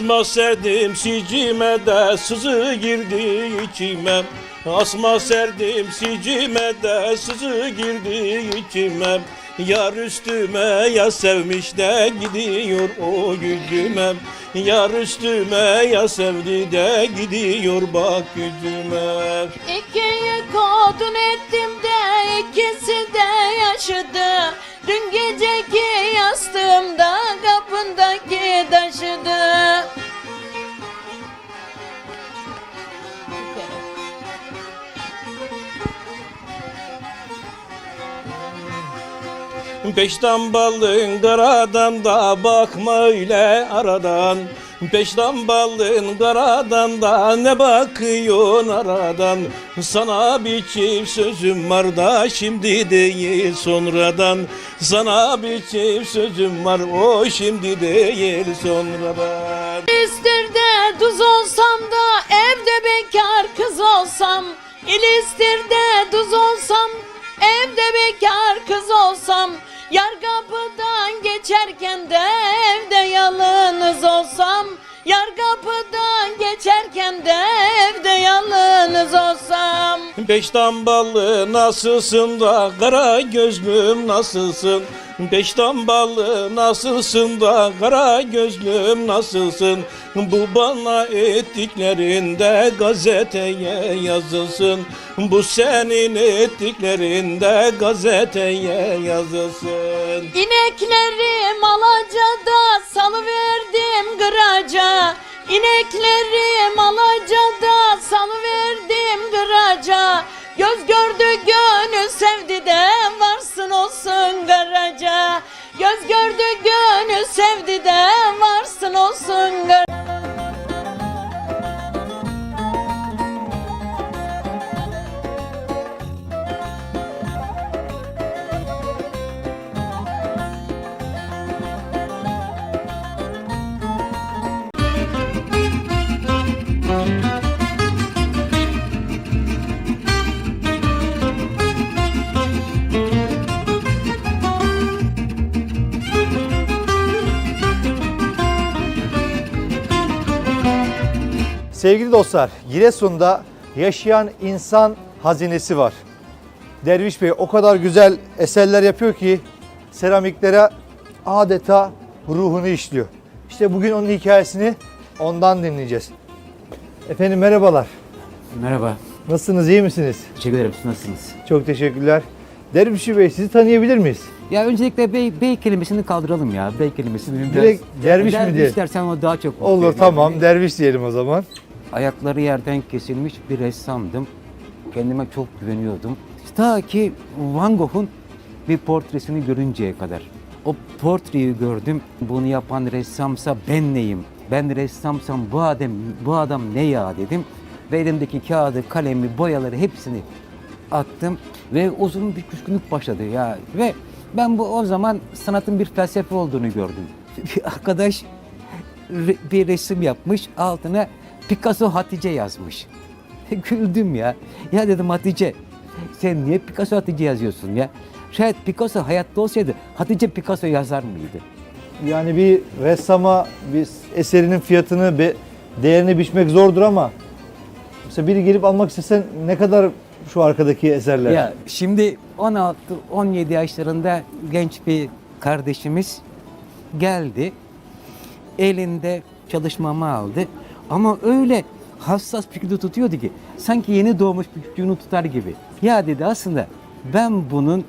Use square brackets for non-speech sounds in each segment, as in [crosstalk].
Asma serdim sicime de sızı girdi içime. Asma serdim sicime de sızı girdi içime. Yar üstüme ya sevmiş de gidiyor o gücüme Yar üstüme ya sevdi de gidiyor bak gücüme İkiyi kodun ettim de ikisi de yaşadı. Dün geceki yastığımda kapındaki taşıdı Peşten balın karadan da bakma öyle aradan. Peşten balın karadan da ne bakıyorsun aradan. Sana bir çift sözüm var da şimdi değil sonradan. Sana bir çift sözüm var o şimdi değil sonradan. İlistir'de tuz olsam da evde bekar kız olsam. İlistir'de tuz olsam evde bekar kız olsam Yar kapıdan geçerken de evde yalnız olsam Yar kapıdan geçerken de evde yalnız olsam Beşten ballı nasılsın da kara gözlüm nasılsın? Beşten ballı nasılsın da kara gözlüm nasılsın? Bu bana ettiklerinde gazeteye yazılsın. Bu senin ettiklerinde gazeteye yazılsın. İneklerim alacada salıverdim gıraca İneklerim alacada salıverdim gıraca Göz gördü gönül sevdi de varsın olsun garaca Göz gördü gönül sevdi de varsın olsun garaca Sevgili dostlar, Giresun'da yaşayan insan hazinesi var. Derviş Bey o kadar güzel eserler yapıyor ki seramiklere adeta ruhunu işliyor. İşte bugün onun hikayesini ondan dinleyeceğiz. Efendim merhabalar. Merhaba. Nasılsınız, iyi misiniz? Teşekkür ederim. Siz nasılsınız? Çok teşekkürler. Derviş Bey sizi tanıyabilir miyiz? Ya öncelikle bey, bey kelimesini kaldıralım ya. Bey kelimesini. Direkt derviş mi diye? dersen o daha çok Olur tamam, Yani derviş diyelim o zaman. Ayakları yerden kesilmiş bir ressamdım. Kendime çok güveniyordum. Ta ki Van Gogh'un bir portresini görünceye kadar. O portreyi gördüm. Bunu yapan ressamsa ben neyim? Ben ressamsam bu adam, bu adam ne ya dedim. Ve elimdeki kağıdı, kalemi, boyaları hepsini attım. Ve uzun bir küskünlük başladı ya. Ve ben bu o zaman sanatın bir felsefe olduğunu gördüm. [laughs] Bir arkadaş bir resim yapmış altına Picasso Hatice yazmış. [laughs] Güldüm ya. Ya dedim Hatice sen niye Picasso Hatice yazıyorsun ya? Şayet Picasso hayatta olsaydı Hatice Picasso yazar mıydı? Yani bir ressama bir eserinin fiyatını, be- değerini biçmek zordur ama mesela biri gelip almak istesen ne kadar şu arkadaki eserler? Ya şimdi 16-17 yaşlarında genç bir kardeşimiz geldi. Elinde çalışmamı aldı. Ama öyle hassas bir tutuyordu ki sanki yeni doğmuş bir çocuğunu tutar gibi. Ya dedi aslında ben bunun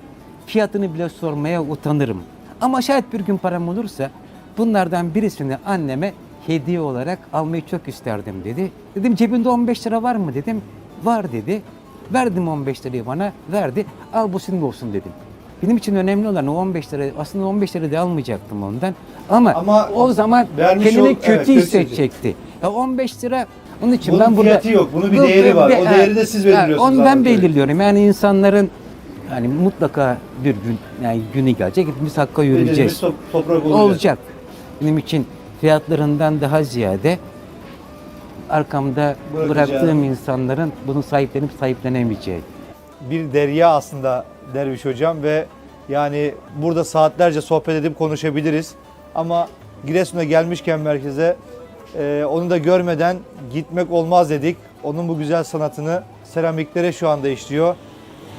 fiyatını bile sormaya utanırım. Ama şayet bir gün param olursa bunlardan birisini anneme hediye olarak almayı çok isterdim dedi. Dedim cebinde 15 lira var mı dedim. Var dedi. Verdim 15 lirayı bana verdi. Al bu senin olsun dedim. Benim için önemli olan o 15 lira aslında 15 lira da almayacaktım ondan. Ama, Ama o zaman kendini ol- kötü evet, kötü hissedecekti. Ya 15 lira onun için Bunun ben burada fiyatı yok, bunun bir Bu- değeri var. O değeri de siz belirliyorsunuz Onu ben belirliyorum. Yani insanların yani mutlaka bir gün yani günü gelecek hepimiz hakka yürüyeceğiz. Top- toprak olacak. Olacak. Benim için fiyatlarından daha ziyade arkamda bıraktığım insanların bunu sahiplenip sahiplenemeyeceği. Bir derya aslında Derviş Hocam ve yani burada saatlerce sohbet edip konuşabiliriz. Ama Giresun'a gelmişken merkeze Ee, onu da görmeden gitmek olmaz dedik. Onun bu güzel sanatını seramiklere şu anda işliyor.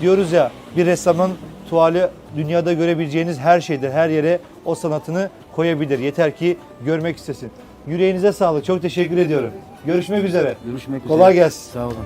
Diyoruz ya bir ressamın tuvali dünyada görebileceğiniz her şeydir. Her yere o sanatını koyabilir. Yeter ki görmek istesin. Yüreğinize sağlık. Çok teşekkür ediyorum. Görüşmek üzere. Görüşmek üzere. Kolay gelsin. Sağ olun.